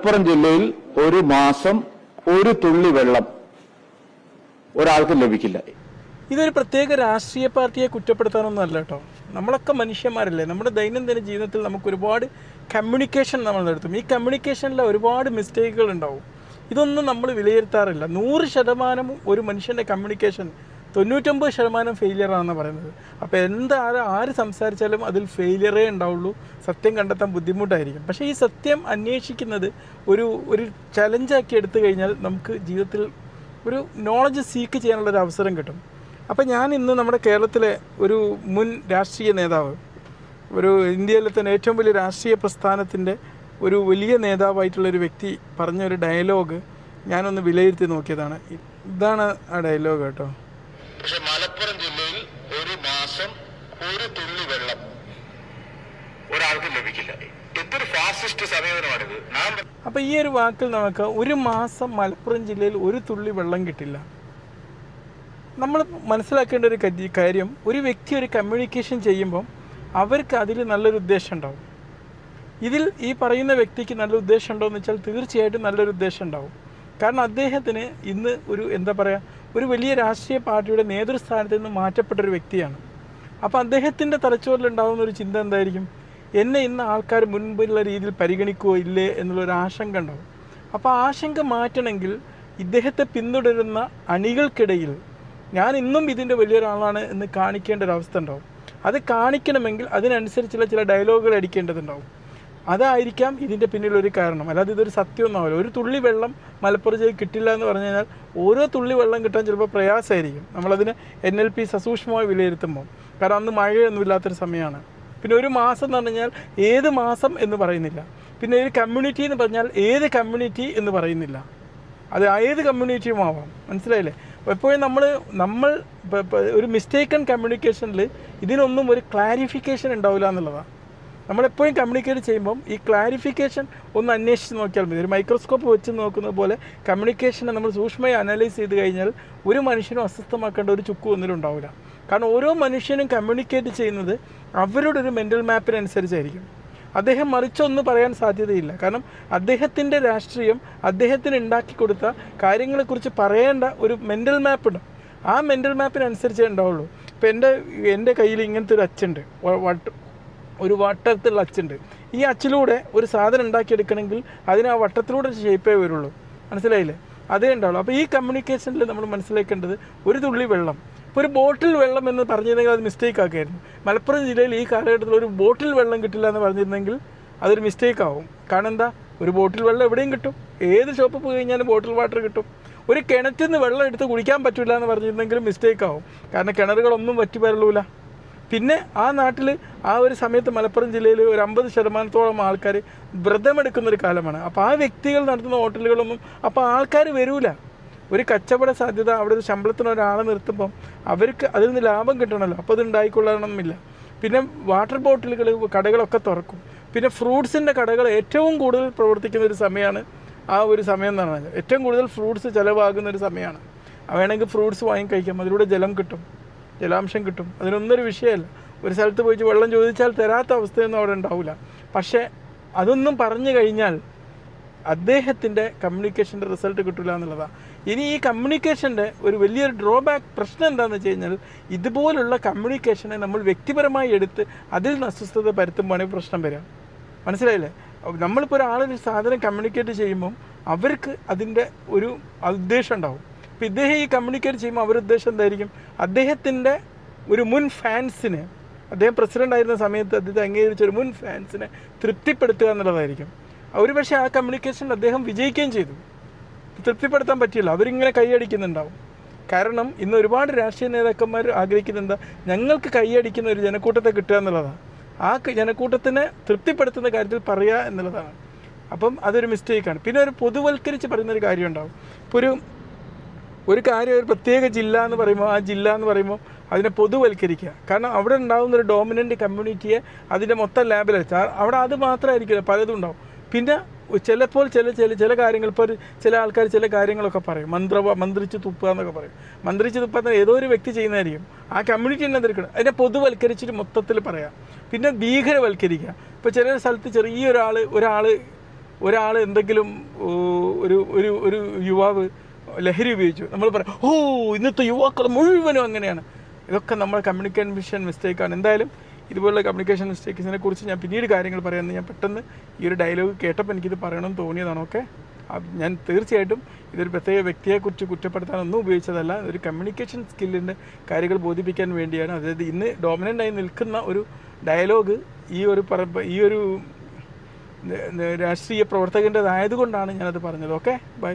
മലപ്പുറം ജില്ലയിൽ ഒരു മാസം ഒരു തുള്ളി വെള്ളം ഒരാൾക്ക് ലഭിക്കില്ല. ഇതൊരു പ്രത്യേക രാഷ്ട്രീയ പാർട്ടിയെ കുറ്റപ്പെടുത്താനൊന്നും അല്ല കേട്ടോ. നമ്മളൊക്കെ മനുഷ്യന്മാരല്ലേ. നമ്മുടെ ദൈനംദിന ജീവിതത്തിൽ നമുക്ക് ഒരുപാട് കമ്മ്യൂണിക്കേഷൻ നമ്മൾ നടത്തും. ഈ കമ്മ്യൂണിക്കേഷനിൽ ഒരുപാട് മിസ്റ്റേക്കുകൾ ഉണ്ടാവും. ഇതൊന്നും നമ്മൾ വിലയിരുത്താറില്ല. നൂറ് ശതമാനം ഒരു മനുഷ്യന്റെ കമ്മ്യൂണിക്കേഷൻ തൊണ്ണൂറ്റൊമ്പത് ശതമാനം ഫെയിലിയർ ആണെന്ന് പറയുന്നത്. അപ്പോൾ എന്താരും ആര് സംസാരിച്ചാലും അതിൽ ഫെയിലിയറേ ഉണ്ടാവുള്ളൂ. സത്യം കണ്ടെത്താൻ ബുദ്ധിമുട്ടായിരിക്കും. പക്ഷേ ഈ സത്യം അന്വേഷിക്കുന്നത് ഒരു ഒരു ചലഞ്ചാക്കി എടുത്തു കഴിഞ്ഞാൽ നമുക്ക് ജീവിതത്തിൽ ഒരു നോളജ് സീക്ക് ചെയ്യാനുള്ള ഒരു അവസരം കിട്ടും. അപ്പോൾ ഞാൻ ഇന്ന് നമ്മുടെ കേരളത്തിലെ ഒരു മുൻ രാഷ്ട്രീയ നേതാവ് ഒരു ഇന്ത്യയിലെ തന്നെ ഏറ്റവും വലിയ രാഷ്ട്രീയ പ്രസ്ഥാനത്തിന്റെ ഒരു വലിയ നേതാവായിട്ടുള്ള ഒരു വ്യക്തി പറഞ്ഞ ഒരു ഡയലോഗ് ഞാനൊന്ന് വിലയിരുത്തി നോക്കിയതാണ്. ഇതാണ് ആ ഡയലോഗ് കേട്ടോ. മലപ്പുറം ജില്ലയിൽ ഒരു മാസം ഒരു തുള്ളി വെള്ളം ഒരാൾക്ക് ലഭിക്കില്ല. എന്തൊരു ഫാസിസ്റ്റ് സമീപനമാണിത്. അപ്പോൾ ഈ ഒരു വാക്കിൽ നമുക്ക് ഒരു മാസം മലപ്പുറം ജില്ലയിൽ ഒരു തുള്ളി വെള്ളം കിട്ടില്ല. നമ്മൾ മനസ്സിലാക്കേണ്ട ഒരു കാര്യം ഒരു വ്യക്തി ഒരു കമ്മ്യൂണിക്കേഷൻ ചെയ്യുമ്പം അവർക്ക് അതിൽ നല്ലൊരു ഉദ്ദേശം ഉണ്ടാവും. ഇതിൽ ഈ പറയുന്ന വ്യക്തിക്ക് നല്ല ഉദ്ദേശം ഉണ്ടോ എന്ന് വെച്ചാൽ തീർച്ചയായിട്ടും നല്ലൊരു ഉദ്ദേശം ഉണ്ടാവും. കാരണം അദ്ദേഹത്തിന് ഇന്ന് ഒരു എന്താ പറയുക ഒരു വലിയ രാഷ്ട്രീയ പാർട്ടിയുടെ നേതൃസ്ഥാനത്ത് നിന്ന് മാറ്റപ്പെട്ട ഒരു വ്യക്തിയാണ്. അപ്പോൾ അദ്ദേഹത്തിന്റെ തലച്ചോറിലുണ്ടാകുന്ന ഒരു ചിന്ത എന്തായിരിക്കും? എന്നെ ഇന്ന് ആൾക്കാർ മുൻപുള്ള രീതിയിൽ പരിഗണിക്കുകയോ ഇല്ലേ എന്നുള്ളൊരു ആശങ്ക ഉണ്ടാവും. അപ്പോൾ ആശങ്ക മാറ്റണമെങ്കിൽ ഇദ്ദേഹത്തെ പിന്തുടരുന്ന അണികൾക്കിടയിൽ ഞാൻ ഇന്നും ഇതിന്റെ വലിയൊരാളാണ് എന്ന് കാണിക്കേണ്ട ഒരു അവസ്ഥ ഉണ്ടാവും. അത് കാണിക്കണമെങ്കിൽ അതിനനുസരിച്ചുള്ള ചില ഡയലോഗുകൾ അടിക്കേണ്ടതുണ്ടാവും. അതായിരിക്കാം ഇതിന്റെ പിന്നിലൊരു കാരണം. അല്ലാതെ ഇതൊരു സത്യമൊന്നാവില്ല ഒരു തുള്ളി വെള്ളം മലപ്പുറം ജില്ലയിൽ കിട്ടില്ല എന്ന് പറഞ്ഞു കഴിഞ്ഞാൽ ഓരോ തുള്ളി വെള്ളം കിട്ടാൻ ചിലപ്പോൾ പ്രയാസമായിരിക്കും. നമ്മളതിന് എൻ എൽ പി സസൂക്ഷ്മമായി വിലയിരുത്തുമ്പോൾ. കാരണം അന്ന് മഴയൊന്നും ഇല്ലാത്തൊരു സമയമാണ്. പിന്നെ ഒരു മാസം എന്ന് പറഞ്ഞാൽ ഏത് മാസം എന്ന് പറയുന്നില്ല. പിന്നെ ഒരു കമ്മ്യൂണിറ്റി എന്ന് പറഞ്ഞാൽ ഏത് കമ്മ്യൂണിറ്റി എന്ന് പറയുന്നില്ല. അത് ഏത് കമ്മ്യൂണിറ്റിയും ആവാം. മനസ്സിലായില്ലേ? എപ്പോഴും നമ്മൾ നമ്മൾ ഒരു മിസ്റ്റേക്കൺ കമ്മ്യൂണിക്കേഷനിൽ ഇതിനൊന്നും ഒരു ക്ലാരിഫിക്കേഷൻ ഉണ്ടാവില്ല എന്നുള്ളതാണ് നമ്മളെപ്പോഴും കമ്മ്യൂണിക്കേറ്റ് ചെയ്യുമ്പം ഈ ക്ലാരിഫിക്കേഷൻ ഒന്ന് അന്വേഷിച്ച് നോക്കിയാൽ മതി. ഒരു മൈക്രോസ്കോപ്പ് വെച്ച് നോക്കുന്നത് പോലെ കമ്മ്യൂണിക്കേഷനെ നമ്മൾ സൂക്ഷ്മമായി അനലൈസ് ചെയ്ത് കഴിഞ്ഞാൽ ഒരു മനുഷ്യനും അസ്വസ്ഥമാക്കേണ്ട ഒരു ചുക്കു ഒന്നിലും ഉണ്ടാവില്ല. കാരണം ഓരോ മനുഷ്യനും കമ്മ്യൂണിക്കേറ്റ് ചെയ്യുന്നത് അവരുടെ ഒരു മെന്റൽ മാപ്പിനനുസരിച്ചായിരിക്കും അദ്ദേഹം മറിച്ചൊന്നും പറയാൻ സാധ്യതയില്ല. കാരണം അദ്ദേഹത്തിന്റെ രാഷ്ട്രീയം അദ്ദേഹത്തിന് ഉണ്ടാക്കി കൊടുത്ത കാര്യങ്ങളെക്കുറിച്ച് പറയേണ്ട ഒരു മെന്റൽ മാപ്പുണ്ട് ആ മെന്റൽ മാപ്പിനനുസരിച്ചേ ഉണ്ടാവുള്ളൂ. ഇപ്പോൾ എന്റെ എന്റെ കയ്യിൽ ഇങ്ങനത്തെ ഒരു അച്ഛന്റെ ഒരു വട്ടത്തിലുള്ള അച്ചുണ്ട്. ഈ അച്ചിലൂടെ ഒരു സാധനം ഉണ്ടാക്കിയെടുക്കണമെങ്കിൽ അതിന് ആ വട്ടത്തിലൂടെ ഷേപ്പേ വരുള്ളൂ. മനസ്സിലായില്ലേ? അതേ ഉണ്ടാവുള്ളൂ. അപ്പോൾ ഈ കമ്മ്യൂണിക്കേഷനിൽ നമ്മൾ മനസ്സിലാക്കേണ്ടത് ഒരു തുള്ളി വെള്ളം. ഇപ്പോൾ ഒരു ബോട്ടിൽ വെള്ളം എന്ന് പറഞ്ഞിരുന്നെങ്കിൽ അത് മിസ്റ്റേക്ക് ആക്കായിരുന്നു. മലപ്പുറം ജില്ലയിൽ ഈ കാലഘട്ടത്തിൽ ഒരു ബോട്ടിൽ വെള്ളം കിട്ടില്ല എന്ന് പറഞ്ഞിരുന്നെങ്കിൽ അതൊരു മിസ്റ്റേക്ക് ആവും. കാരണം എന്താ? ഒരു ബോട്ടിൽ വെള്ളം എവിടെയും കിട്ടും. ഏത് ഷോപ്പിൽ പോയി കഴിഞ്ഞാലും ബോട്ടിൽ വാട്ടർ കിട്ടും. ഒരു കിണറ്റിൽ നിന്ന് വെള്ളം എടുത്ത് കുടിക്കാൻ പറ്റില്ല എന്ന് പറഞ്ഞിരുന്നെങ്കിലും മിസ്റ്റേക്ക് ആവും. കാരണം കിണറുകളൊന്നും വറ്റി വരലൂല. പിന്നെ ആ നാട്ടിൽ ആ ഒരു സമയത്ത് മലപ്പുറം ജില്ലയിൽ ഒരു അമ്പത് ശതമാനത്തോളം ആൾക്കാർ വ്രതമെടുക്കുന്ന ഒരു കാലമാണ്. അപ്പോൾ ആ വ്യക്തികൾ നടത്തുന്ന ഹോട്ടലുകളൊന്നും അപ്പോൾ ആൾക്കാർ വരൂല. ഒരു കച്ചവട സാധ്യത അവിടെ ഒരു ശമ്പളത്തിന് ഒരാളെ നിർത്തുമ്പം അവർക്ക് അതിൽ നിന്ന് ലാഭം കിട്ടണമല്ലോ. അപ്പോൾ അത് ഉണ്ടായിക്കൊള്ളണമെന്നില്ല. പിന്നെ വാട്ടർ ബോട്ടിലുകൾ കടകളൊക്കെ തുറക്കും. പിന്നെ ഫ്രൂട്ട്സിന്റെ കടകൾ ഏറ്റവും കൂടുതൽ പ്രവർത്തിക്കുന്ന ഒരു സമയമാണ് ആ ഒരു സമയം എന്ന് പറഞ്ഞാൽ. ഏറ്റവും കൂടുതൽ ഫ്രൂട്ട്സ് ചിലവാകുന്ന ഒരു സമയമാണ്. വേണമെങ്കിൽ ഫ്രൂട്ട്സ് വാങ്ങി കഴിക്കാം. അതിലൂടെ ജലം കിട്ടും. ജലാംശം കിട്ടും. അതിനൊന്നൊരു വിഷയമല്ല ഒരു സ്ഥലത്ത് പോയിട്ട് വെള്ളം ചോദിച്ചാൽ തരാത്ത അവസ്ഥയൊന്നും അവിടെ ഉണ്ടാവില്ല പക്ഷേ അതൊന്നും പറഞ്ഞു കഴിഞ്ഞാൽ അദ്ദേഹത്തിന്റെ കമ്മ്യൂണിക്കേഷന്റെ റിസൾട്ട് കിട്ടില്ല എന്നുള്ളതാണ് ഇനി ഈ കമ്മ്യൂണിക്കേഷന്റെ ഒരു വലിയൊരു ഡ്രോബാക്ക് പ്രശ്നം എന്താണെന്ന് വെച്ച് കഴിഞ്ഞാൽ ഇതുപോലുള്ള കമ്മ്യൂണിക്കേഷനെ നമ്മൾ വ്യക്തിപരമായി എടുത്ത് അതിൽ നിന്ന് അസ്വസ്ഥത പരത്തുമ്പോഴാണ് പ്രശ്നം വരിക. മനസ്സിലായില്ലേ? നമ്മളിപ്പോൾ ഒരാളൊരു സാധനം കമ്മ്യൂണിക്കേറ്റ് ചെയ്യുമ്പം അവർക്ക് അതിന്റെ ഒരു ഉദ്ദേശം ഉണ്ടാവും. അപ്പോൾ ഇദ്ദേഹം ഈ കമ്മ്യൂണിക്കേറ്റ് ചെയ്യുമ്പോൾ അവരുദ്ദേശം എന്തായിരിക്കും? അദ്ദേഹത്തിന്റെ ഒരു മുൻ ഫാൻസിന് അദ്ദേഹം പ്രസിഡന്റ് ആയിരുന്ന സമയത്ത് അദ്ദേഹത്തെ അംഗീകരിച്ച ഒരു മുൻ ഫാൻസിനെ തൃപ്തിപ്പെടുത്തുക എന്നുള്ളതായിരിക്കും. ഒരു പക്ഷേ ആ കമ്മ്യൂണിക്കേഷൻ അദ്ദേഹം വിജയിക്കുകയും ചെയ്തു. തൃപ്തിപ്പെടുത്താൻ പറ്റില്ല അവരിങ്ങനെ കൈയടിക്കുന്നുണ്ടാവും. കാരണം ഇന്ന് ഒരുപാട് രാഷ്ട്രീയ നേതാക്കന്മാർ ആഗ്രഹിക്കുന്നത് എന്താ? ഞങ്ങൾക്ക് കൈയടിക്കുന്ന ഒരു ജനക്കൂട്ടത്തെ കിട്ടുക എന്നുള്ളതാണ് ആ ജനക്കൂട്ടത്തിനെ തൃപ്തിപ്പെടുത്തുന്ന കാര്യത്തിൽ പറയുക എന്നുള്ളതാണ്. അപ്പം അതൊരു മിസ്റ്റേക്കാണ് പിന്നെ ഒരു പൊതുവൽക്കരിച്ച് പറയുന്നൊരു കാര്യം ഉണ്ടാവും ഇപ്പോൾ ഒരു ഒരു കാര്യം ഒരു പ്രത്യേക ജില്ല എന്ന് പറയുമ്പോൾ ആ ജില്ല എന്ന് പറയുമ്പോൾ അതിനെ പൊതുവൽക്കരിക്കുക. കാരണം അവിടെ ഉണ്ടാകുന്ന ഒരു ഡോമിനന്റ് കമ്മ്യൂണിറ്റിയെ അതിന്റെ മൊത്തം ലാബിൽ വെച്ചാൽ അവിടെ അത് മാത്രമായിരിക്കില്ല പലതും ഉണ്ടാവും. പിന്നെ ചിലപ്പോൾ ചില ചില ചില കാര്യങ്ങൾ ഇപ്പോൾ ചില ആൾക്കാർ ചില കാര്യങ്ങളൊക്കെ പറയും. മന്ത്ര മന്ത്രിച്ച് തുപ്പുക എന്നൊക്കെ പറയും. മന്ത്രിച്ച് തുപ്പാത്ത ഏതോ ഒരു വ്യക്തി ചെയ്യുന്നതായിരിക്കും. ആ കമ്മ്യൂണിറ്റി തന്നെ എതിർക്കണം. അതിനെ പൊതുവൽക്കരിച്ചിട്ട് മൊത്തത്തിൽ പറയാം. പിന്നെ ഭീകരവൽക്കരിക്കുക. ഇപ്പോൾ ചില സ്ഥലത്ത് ചെറിയൊരാൾ ഒരാൾ ഒരാൾ എന്തെങ്കിലും ഒരു ഒരു ഒരു യുവാവ് ലഹരി ഉപയോഗിച്ചു. നമ്മൾ പറയാം ഓ ഇന്നത്തെ യുവാക്കൾ മുഴുവനും അങ്ങനെയാണ്. ഇതൊക്കെ നമ്മൾ കമ്മ്യൂണിക്കേഷൻ മിസ്റ്റേക്കാണ് എന്തായാലും ഇതുപോലുള്ള കമ്മ്യൂണിക്കേഷൻ മിസ്റ്റേക്സിനെ കുറിച്ച് ഞാൻ പിന്നീട് കാര്യങ്ങൾ പറയാമെന്ന് ഞാൻ പെട്ടെന്ന് ഈ ഒരു ഡയലോഗ് കേട്ടപ്പോൾ എനിക്കിത് പറയണമെന്ന് തോന്നിയതാണ്. ഓക്കെ ഞാൻ തീർച്ചയായിട്ടും ഇതൊരു പ്രത്യേക വ്യക്തിയെക്കുറിച്ച് കുറ്റപ്പെടുത്താനൊന്നും ഉപയോഗിച്ചതല്ല. ഒരു കമ്മ്യൂണിക്കേഷൻ സ്കില്ലിന്റെ കാര്യങ്ങൾ ബോധിപ്പിക്കാൻ വേണ്ടിയാണ്. അതായത് ഇന്ന് ഡോമിനന്റ് ആയി നിൽക്കുന്ന ഒരു ഡയലോഗ് ഈ ഒരു പറ ഈ ഒരു രാഷ്ട്രീയ പ്രവർത്തകന്റെതായതുകൊണ്ടാണ് ഞാനത് പറഞ്ഞത്. Okay bye